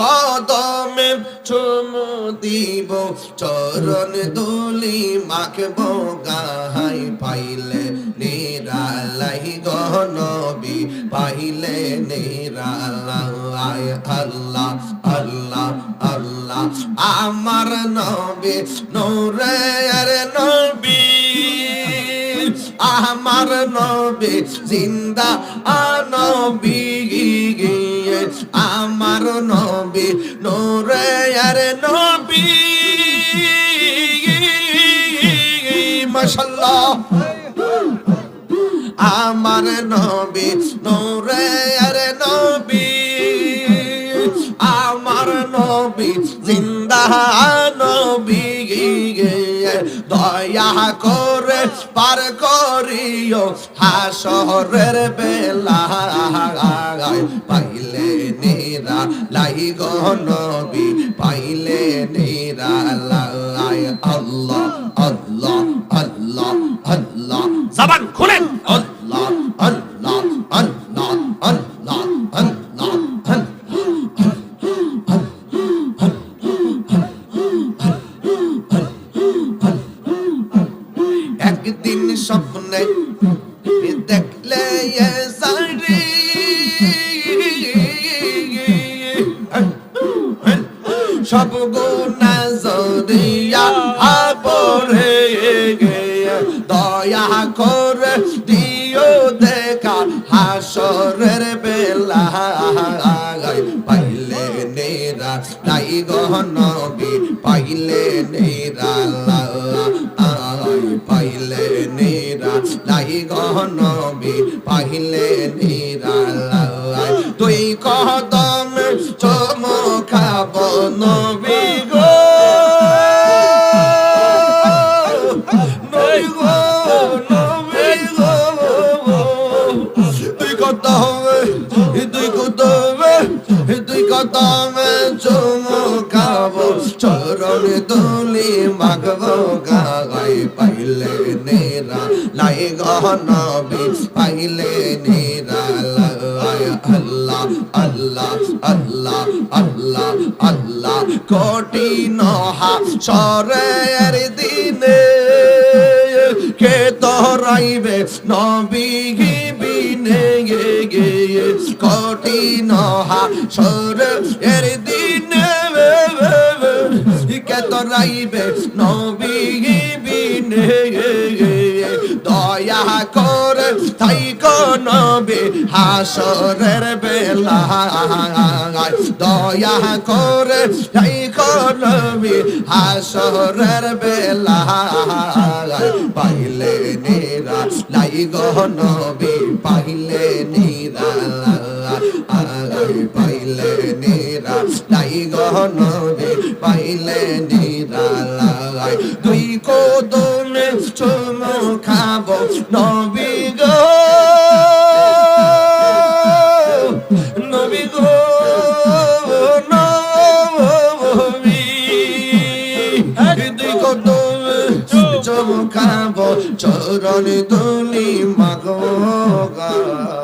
কদমে চুমু দিব, চরণ দুলি মাখব, গাহাই পাইলে নিরালাই গনবি, পাইলে নিরালাই আল্লাহ আল্লাহ আল্লাহ। আমার নবী, নূরে নবী, আমার নবী, জিন্দা নবী আমার নবী নূরে, আর নবী। মাশাল্লাহ আমার নবী নূরে, আর নবী। আমার নবী জিন্দা নবী। দয়া করে পার করিও হাসরের বেলা। পাইলে নেরা লাই গনবি নবী, পাইলে নেরা লাই। আল্লাহ আল্লাহ আল্লাহ আল্লাহ। জবান খুলেন আল্লাহ আল্লাহ আল্লাহ আল্লাহ আল্লাহ একদিন স্বপ্নে দেখলে সারি সব গুণা জরিয়া পরে দয়া করে দিও দেখা হাসরের বেলা পাইলে নেরা তাই গহনবি পাইলে নেরা লাই গহনবি পাইলে নেরা তুই কদম চমকাব নবী গো। কদমে চমকাব চরণ তুলি মাগব গাই পাইলে নেরা লাই গহনবি পাইলে নেরা আল্লাহ আল্লাহ আল্লাহ আল্লাহ আল্লাহ কোটি নহা সরের দিনে কে তোরাইবে নবী বিনে গে গে কোটি নহা সরের দিনে কে তোরাইবে নবী বিনে দয়া করে, তাই নবী, হাসরের বেলা। দয়া করে, তাই নবী, হাসরের বেলা। পাইলে নেরা, নাই নবী, পাইলে নিরা। নিরা লাই পাইলে নিরা দুই কোদমে চুমু খাব নবী গো। নবী গো, নবী। দুই কোদমে চুমু খাব চরণ দুলি মাগো গায়